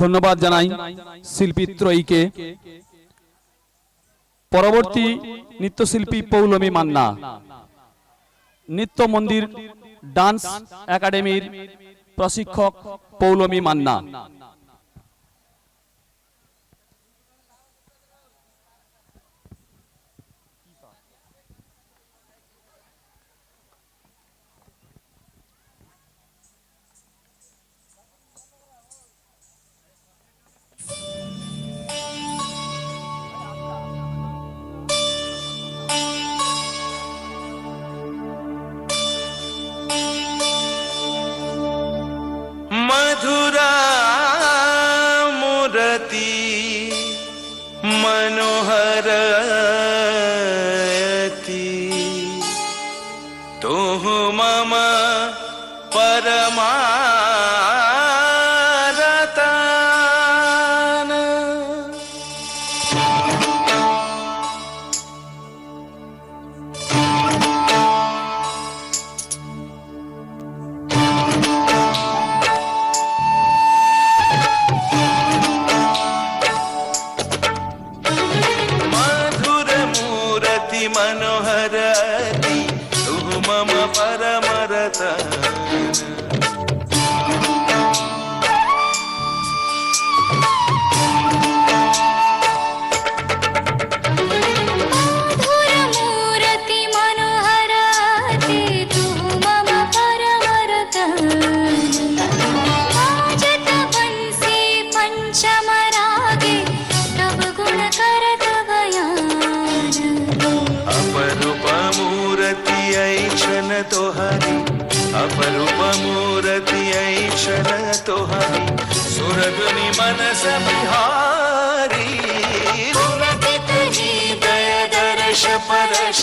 ধন্যবাদ জানাই শিল্পী ত্রয়ীকে। পরবর্তী নৃত্যশিল্পী পৌলমী মান্না। নৃত্য মন্দির ডান্স একাডেমির প্রশিক্ষক পৌলমী মান্না। मनस विहारी दयदर्श परश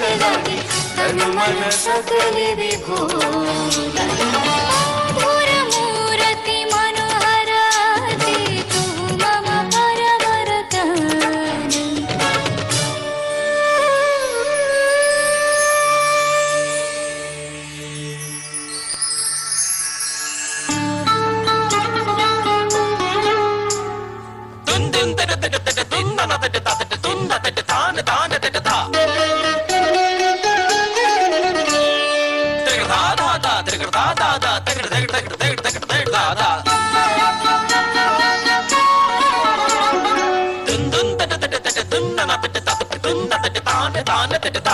धनु मनस कवि विभू తుందన పెట్టుతా తుందన పెట్టుతా తానే తానే పెట్టుతా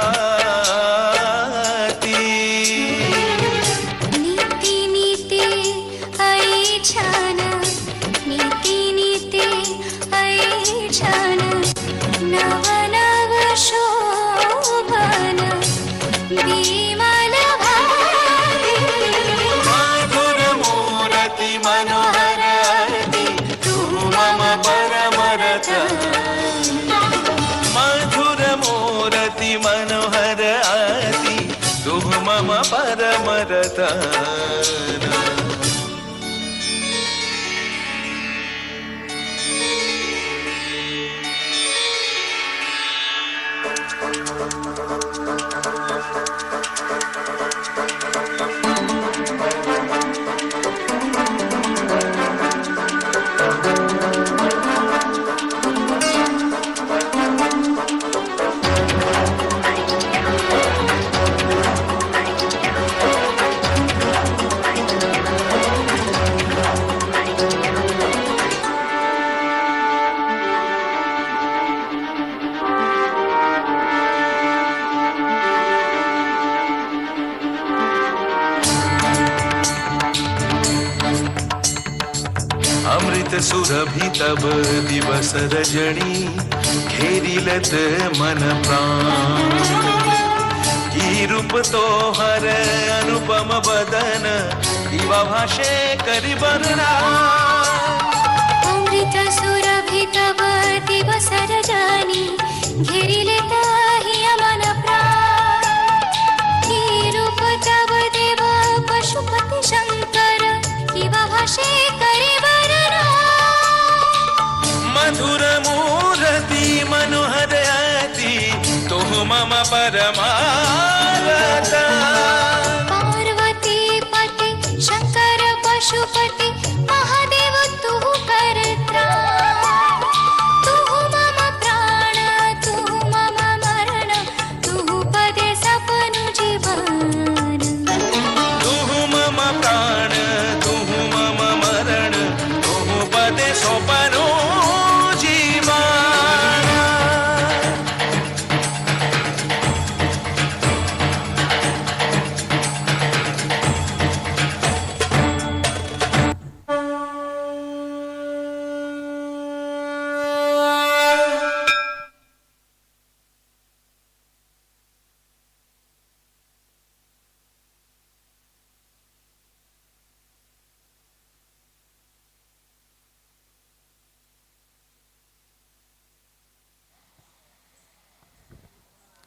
ಮಾತಾ सदजणी रजनी घेरिलत मन प्राण. की रूप तो हर अनुपम बदन दिवा भाषे करि वर्णा अमृत सुरभित दिवस रजनी घेरिले మమదయాతి తుహు మమ పరమా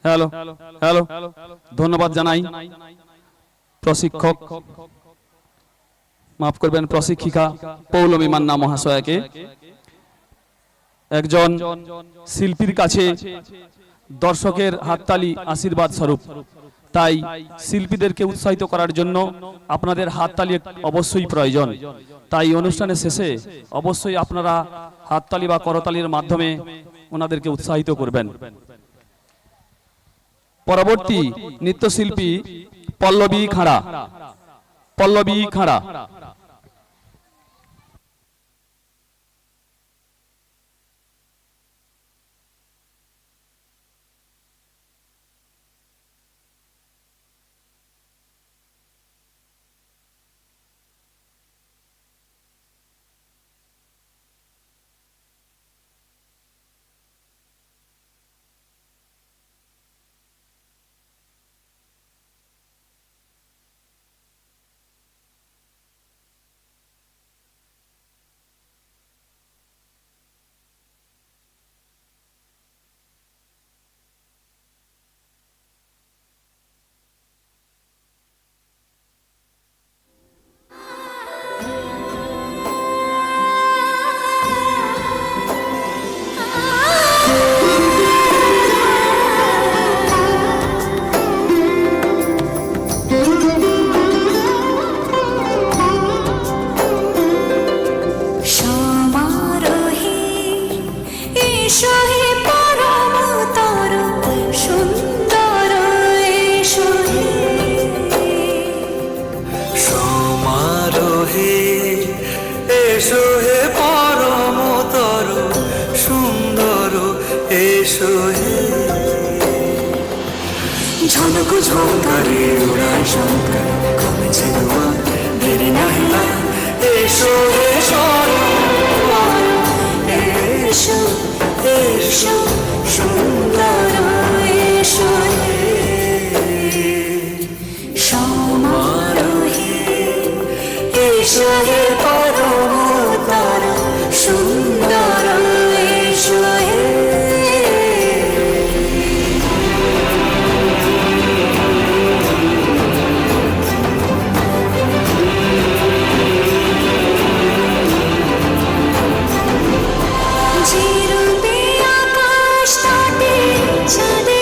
হ্যালো হ্যালো ধন্যবাদ জানাই। প্রশিক্ষক মাফ করবেন প্রশিক্ষিকা পৌলমী মান্না মহাশয়াকে। একজন শিল্পীর কাছে দর্শকের হাততালি আশীর্বাদ স্বরূপ। তাই শিল্পীদেরকে উৎসাহিত করার জন্য আপনাদের হাততালি অবশ্যই প্রয়োজন। তাই অনুষ্ঠানের শেষে অবশ্যই আপনারা হাততালি বা করতালির মাধ্যমে ওনাদেরকে উৎসাহিত করবেন। পরবর্তী নৃত্যশিল্পী পল্লবী খাঁড়া। পল্লবী খাড়া। এসো হে ঝলক ঝঙ্কারে উড়ান শঙ্কর কমেছে দুয়ার দেরি নাহি। এসো সরোবর এসো এসো সুন্দর এসো সমারোহে এসো 夏天。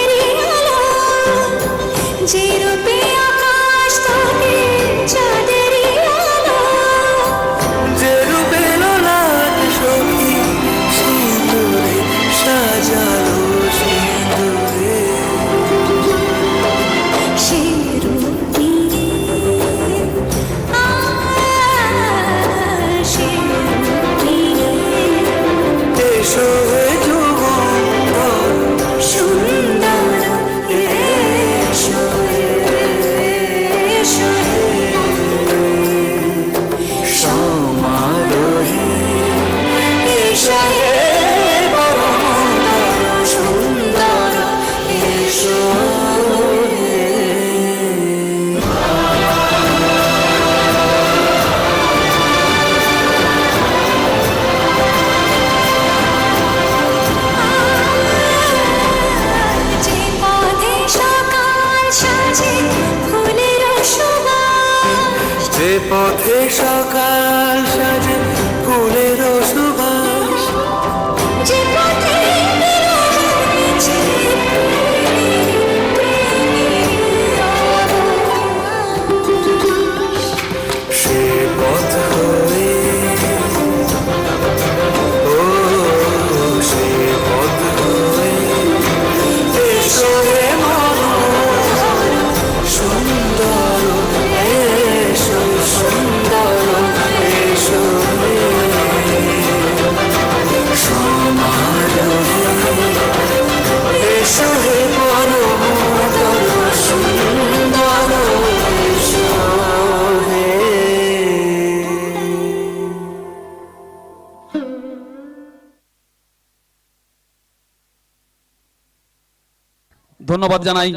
ধন্যবাদ জানাই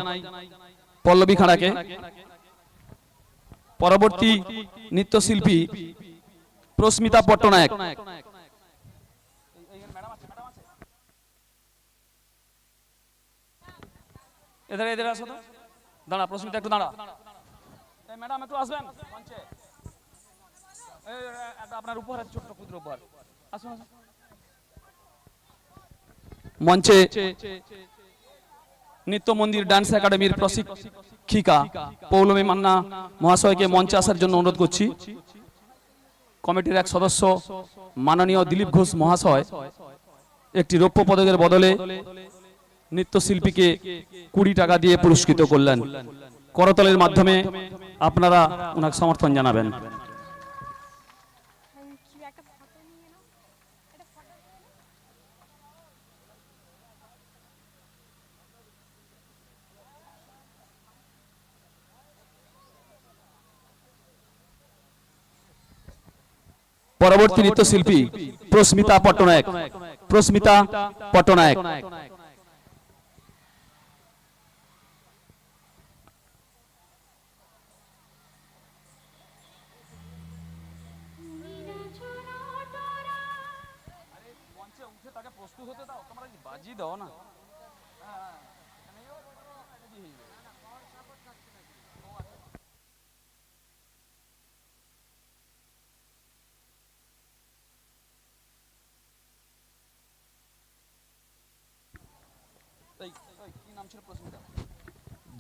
পল্লবী খাড়াকে। পরবর্তী নৃত্যশিল্পী প্রস্মিতা পট্টনায়ক। এদের এদের আসো তো। দাঁড়া প্রস্মিতা একটু দাঁড়া। ম্যাডাম একটু আসবেন? মঞ্চে। আপনার উপহার ছোট্ট ক্ষুদ্র উপহার। আসুন আসুন। মঞ্চে নিত্য মন্দির ডান্স একাডেমির প্রশিক্ষিকা পৌলমী মান্না মহাশয়কে মঞ্চে আসার জন্য অনুরোধ করছি। কমিটির এক সদস্য মাননীয় দিলীপ ঘোষ মহাশয় একটি রৌপ্য পদকের বদলে নৃত্যশিল্পীকে কুড়ি টাকা দিয়ে পুরস্কৃত করলেন। করতলের মাধ্যমে আপনারা ওনাকে সমর্থন জানাবেন। পরবর্তী নৃত্যশিল্পী প্রস্মিতা পট্টনায়ক। প্রস্মিতা পট্টনায়ক। বাজি দাও না?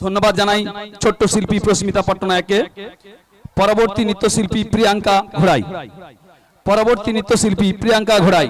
ধন্যবাদ জানাই ছোট্ট শিল্পী প্রস্মিতা পট্টনায়কে পরবর্তী নৃত্যশিল্পী প্রিয়াঙ্কা ঘোড়াই। পরবর্তী নৃত্যশিল্পী প্রিয়াঙ্কা ঘোড়াই।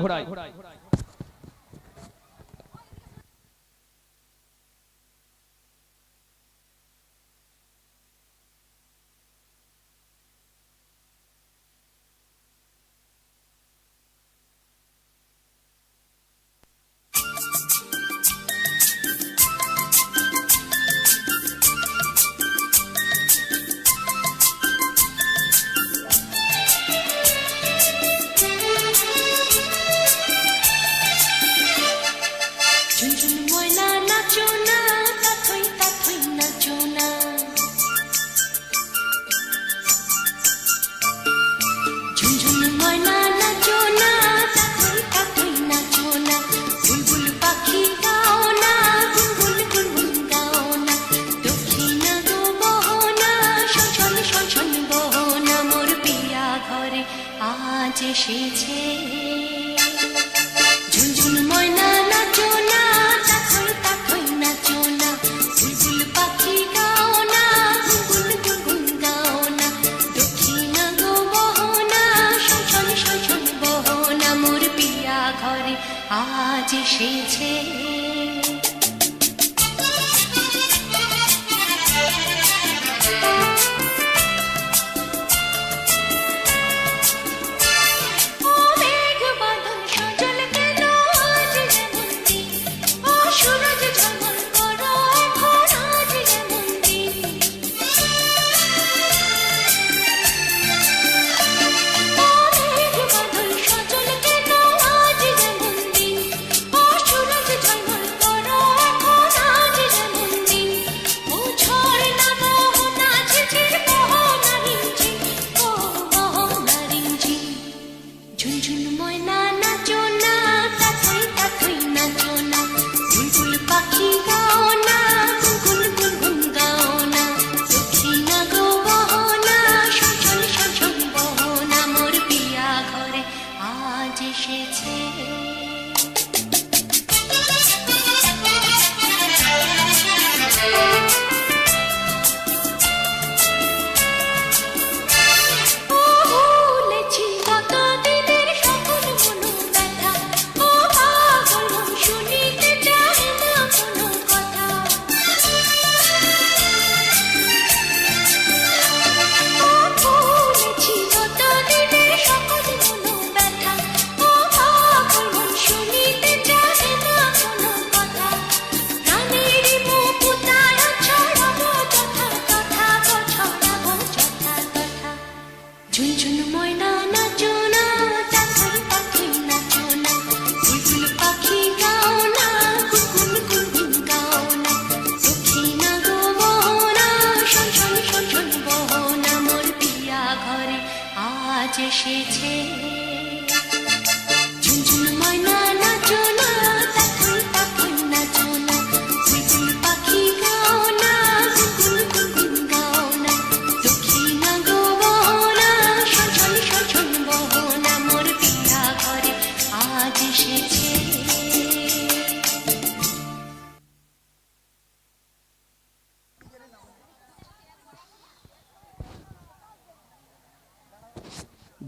নাচ এসেছে। ঝুনঝুন ময়না নাচো না তাকই তাকই নাচো না বুলবুল পাখি গাও না, গুনগুন গুনগুন গাও না, দক্ষিণা গো বহনা বহনা, মোর পিয়া ঘরে আজ এসেছে।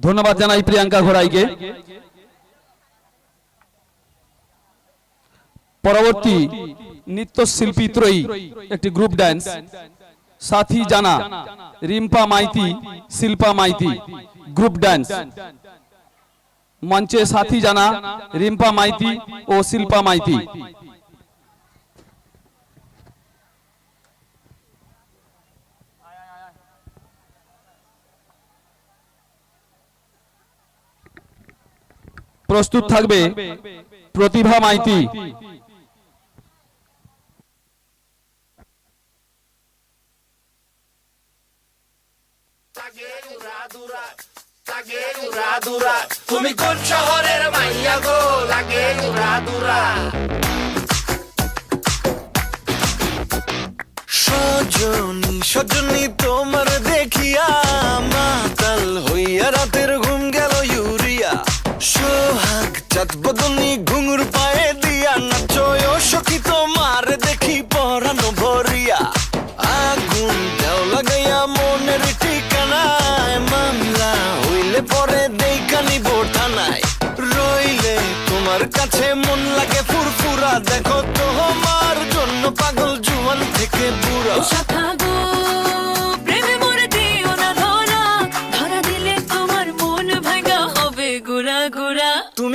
ধন্যবাদ জানাই প্রিয়াঙ্কা ঘোড়াইকে। পরবর্তী নৃত্য শিল্পী ত্রয়ী একটি group dance Sathi Jana, Rimpa Maiti, Shilpa Maiti group dance মঞ্চে সাথী জানা, রিম্পা মাইতি ও শিল্পা মাইতি। প্রস্তুত থাকবে। প্রতিভা মাইতি।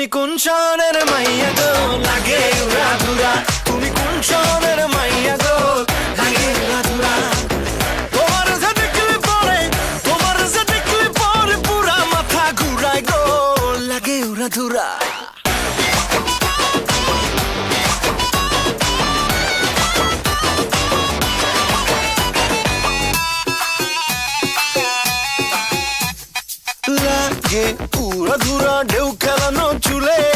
তুমি কোন শহরের মাইয়া গো? লাগে রাধুরা। তুমি কোন শহরের মাইয়া গো? লাগে রাধুরা। তোমার সাথে কি পরে, তোমার সাথে কি পরে পুরা মাথা ঘুরাই গো। লাগে রাধুরা। ধুরা লাগে পুরা ধুরা ঢেউ খেলানো late.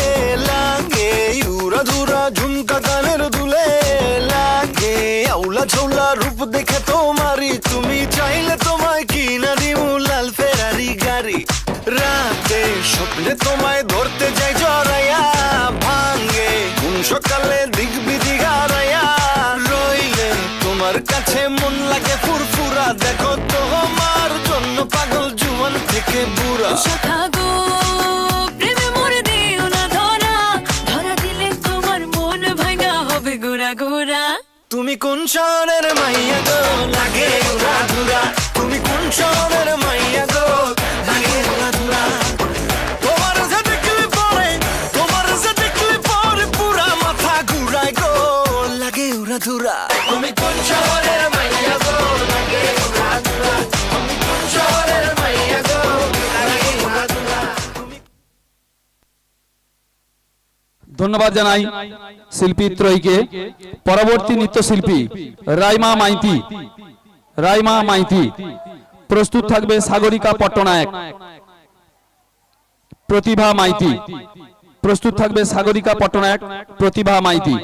গুলশানের মাইয়া গো। ধন্যবাদ জানাই শিল্পী ত্রয়ীকে। পরবর্তী নৃত্যশিল্পী রাইমা মাইতি। রাইমা মাইতি। প্রস্তুত থাকবে সাগরিকা পট্টনায়ক। প্রতিভা মাইতি। প্রস্তুত থাকবে সাগরিকা পট্টনায়ক, প্রতিভা মাইতি।